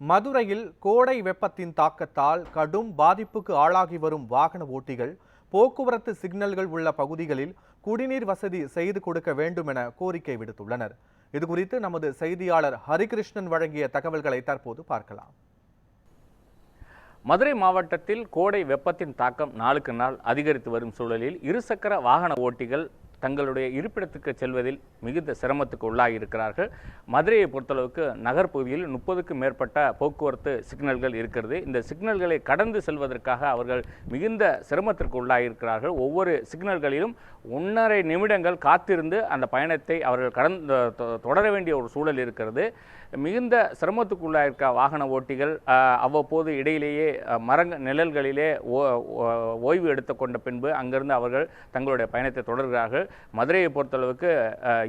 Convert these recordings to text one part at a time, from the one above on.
மதுரையில் கோடை வெப்பத்தின் தாக்கத்தால் கடும் பாதிப்புக்கு ஆளாகி வரும் வாகன ஓட்டிகள் போக்குவரத்து சிக்னல்கள் உள்ள பகுதிகளில் குடிநீர் வசதி செய்து கொடுக்க வேண்டும் என கோரிக்கை விடுத்துள்ளனர். இதுகுறித்து நமது செய்தியாளர் ஹரிகிருஷ்ணன் வழங்கிய தகவல்களை தற்போது பார்க்கலாம். மதுரை மாவட்டத்தில் கோடை வெப்பத்தின் தாக்கம் நாளுக்கு நாள் அதிகரித்து வரும் சூழலில் இருசக்கர வாகன ஓட்டிகள் தங்களுடைய இருப்பிடத்துக்கு செல்வதில் மிகுந்த சிரமத்துக்கு உள்ளாகி இருக்கிறார்கள் மதுரையை பொறுத்தளவுக்கு நகர்ப்பகுதியில் முப்பதுக்கும் மேற்பட்ட போக்குவரத்து சிக்னல்கள் இருக்கிறது. இந்த சிக்னல்களை கடந்து செல்வதற்காக அவர்கள் மிகுந்த சிரமத்திற்கு உள்ளாகி இருக்கிறார்கள் ஒவ்வொரு சிக்னல்களிலும் ஒன்றரை நிமிடங்கள் காத்திருந்து அந்த பயணத்தை அவர்கள் கடந்து தொ- தொடர வேண்டிய ஒரு சூழல் இருக்கிறது. மிகுந்த சிரமத்துக்குள்ளாயிருக்க வாகன ஓட்டிகள் அவ்வப்போது இடையிலேயே அஹ், மரங்க நிழல்களிலே ஓ- ஓ- ஓய்வு எடுத்துக்கொண்ட பின்பு அங்கிருந்து அவர்கள் தங்களுடைய பயணத்தை தொடர்கிறார்கள். மதுரையை பொறுத்தளவுக்கு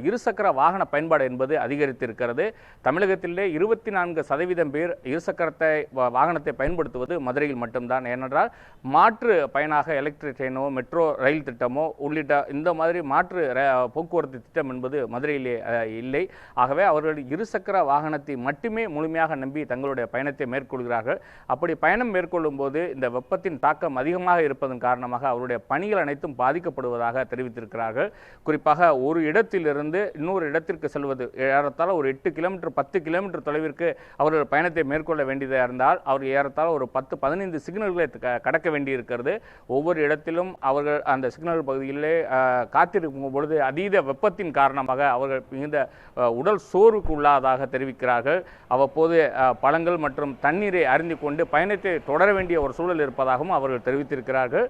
இருசக்கர வாகன பயன்பாடு என்பது அதிகரித்திருக்கிறது. தமிழகத்திலே இருபத்தி நான்கு சதவீதம் பேர் இருசக்கரத்தை வாகனத்தை பயன்படுத்துவது மதுரையில் மட்டும்தான். ஏனென்றால் மாற்று பயனாக எலக்ட்ரிக் ட்ரெயினோ மெட்ரோ ரயில் திட்டமோ உள்ளிட்ட இந்த மாதிரி மாற்று போக்குவரத்து திட்டம் என்பது மதுரையிலே இல்லை. ஆகவே அவர்கள் இருசக்கர வாகனத்தை மட்டுமே முழுமையாக நம்பி தங்களுடைய பயணத்தை மேற்கொள்கிறார்கள். அப்படி பயணம் மேற்கொள்ளும் போது இந்த வெப்பத்தின் தாக்கம் அதிகமாக இருப்பதன் காரணமாக அவருடைய பணிகள் அனைத்தும் பாதிக்கப்படுவதாக தெரிவித்திருக்கிறார்கள். குறிப்பாக ஒரு இடத்திலிருந்து இன்னொரு இடத்திற்கு செல்வது ஏறத்தாழ ஒரு எட்டு கிலோமீட்டர் பத்து கிலோமீட்டர் தொலைவிற்கு அவர்கள் பயணத்தை மேற்கொள்ள வேண்டியதாக இருந்தால் அவர் ஏறத்தாழ ஒரு பத்து பதினைந்து சிக்னல்களை கடக்க வேண்டியிருக்கிறது. ஒவ்வொரு இடத்திலும் அவர்கள் அந்த சிக்னல் பகுதியிலே காத்திருக்கும் பொழுது அதீத வெப்பத்தின் காரணமாக அவர்கள் மிகுந்த உடல் சோர்வுக்கு உள்ளாதாக தெரிவிக்கிறார்கள். அவ்வப்போது பழங்கள் மற்றும் தண்ணீரை அறிந்து கொண்டு பயணத்தை தொடர வேண்டிய ஒரு சூழல் இருப்பதாகவும் அவர்கள் தெரிவித்திருக்கிறார்கள்.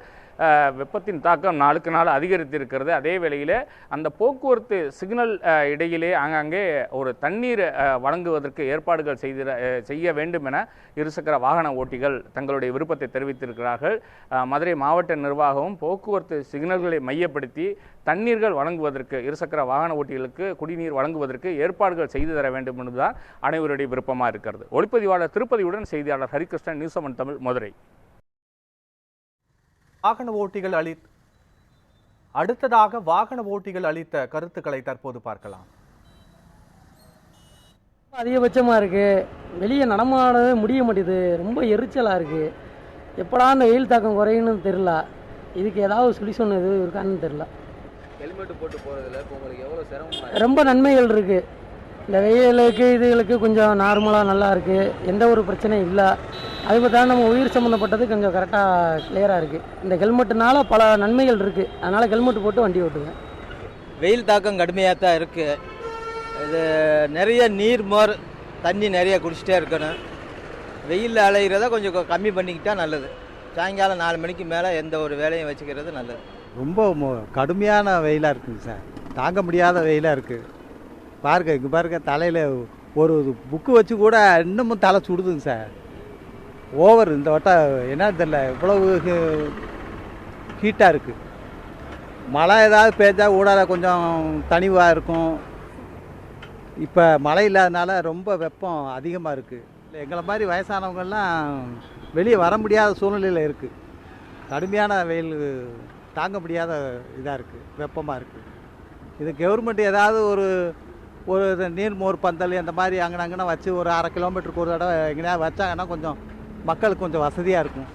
வெப்பத்தின் தாக்கம் நாளுக்கு நாள் அதிகரித்திருக்கிறது. அதே வேளையில் அந்த போக்குவரத்து சிக்னல் இடையிலே ஆங்காங்கே ஒரு தண்ணீர் வழங்குவதற்கு ஏற்பாடுகள் செய்திட செய்ய வேண்டும் என இருசக்கர வாகன ஓட்டிகள் தங்களுடைய விருப்பத்தை தெரிவித்திருக்கிறார்கள். மதுரை மாவட்ட நிர்வாகமும் போக்குவரத்து சிக்னல்களை மையப்படுத்தி தண்ணீர்கள் வழங்குவதற்கு இருசக்கர வாகன ஓட்டிகளுக்கு குடிநீர் வழங்குவதற்கு ஏற்பாடுகள் செய்து தர வேண்டும் என்பதுதான் அனைவருடைய விருப்பமாக இருக்கிறது. ஒளிப்பதிவாளர் திருப்பதியுடன் செய்தியாளர் ஹரிகிருஷ்ணன் நியூஸ் தமிழ் மதுரை. வாகன ஓட்டிகள் அளி அடுத்ததாக வாகன ஓட்டிகள் அளித்த கருத்துக்களை தற்போது பார்க்கலாம். அதிகபட்சமாக இருக்குது வெளியே நடமாடவே முடிய மாட்டேது. ரொம்ப எரிச்சலாக இருக்குது எப்படா அந்த வெயில் தாக்கம் குறையும்னு தெரில இதுக்கு ஏதாவது சொல்யூஷன் எதுவும் இருக்கான்னு தெரில ஹெல்மெட் போட்டு போகிறதுல இப்போ உங்களுக்கு எவ்வளோ சிரமமாக ரொம்ப நன்மைகள் இருக்குது இந்த வெயிலுக்கு இதுகளுக்கு கொஞ்சம் நார்மலாக நல்லா இருக்குது எந்த ஒரு பிரச்சனையும் இல்லை. அது பார்த்தா நம்ம உயிர் சம்மந்தப்பட்டது கொஞ்சம் கரெக்டாக கிளியராக இருக்குது இந்த ஹெல்மெட்டுனால பல நன்மைகள் இருக்குது அதனால் ஹெல்மெட் போட்டு வண்டி ஓட்டுங்க. வெயில் தாக்கம் கடுமையாக தான் இருக்குது இது நிறைய நீர் மோர் தண்ணி நிறைய குடிச்சிட்டே இருக்கணும். வெயிலில் அலைகிறத கொஞ்சம் கம்மி பண்ணிக்கிட்டா நல்லது. சாயங்காலம் நாலு மணிக்கு மேலே எந்த ஒரு வேலையும் வச்சுக்கிறது நல்லது. ரொம்ப மோ- கடுமையான வெயிலாக இருக்குங்க சார். தாங்க முடியாத வெயிலாக இருக்குது பாருங்க இங்கே பாருங்க தலையில் ஒரு புக்கு வச்சு கூட இன்னமும் தலை சுடுதுங்க சார். ஓவர் இந்த வட்டம் என்ன தெரில இவ்வளவு ஹீட்டாக இருக்குது மழை ஏதாவது பெஞ்சா ஊடால கொஞ்சம் தனிவாக இருக்கும். இப்போ மழை இல்லாதனால ரொம்ப வெப்பம் அதிகமாக இருக்குது இல்லை எங்களை மாதிரி வயசானவங்கள்லாம் வெளியே வர முடியாத சூழ்நிலையில் இருக்குது கடுமையான வெயில் தாங்க முடியாத இதாக இருக்குது வெப்பமாக இருக்குது இது கவர்மெண்ட் ஏதாவது ஒரு ஒரு இது நீர்மோர் பந்தல் அந்த மாதிரி அங்கே அங்கே வச்சு ஒரு அரை கிலோமீட்டருக்கு ஒரு தடவை எங்கேயா வச்சாங்கன்னா கொஞ்சம் மக்களுக்கு கொஞ்சம் வசதியாக இருக்கும்.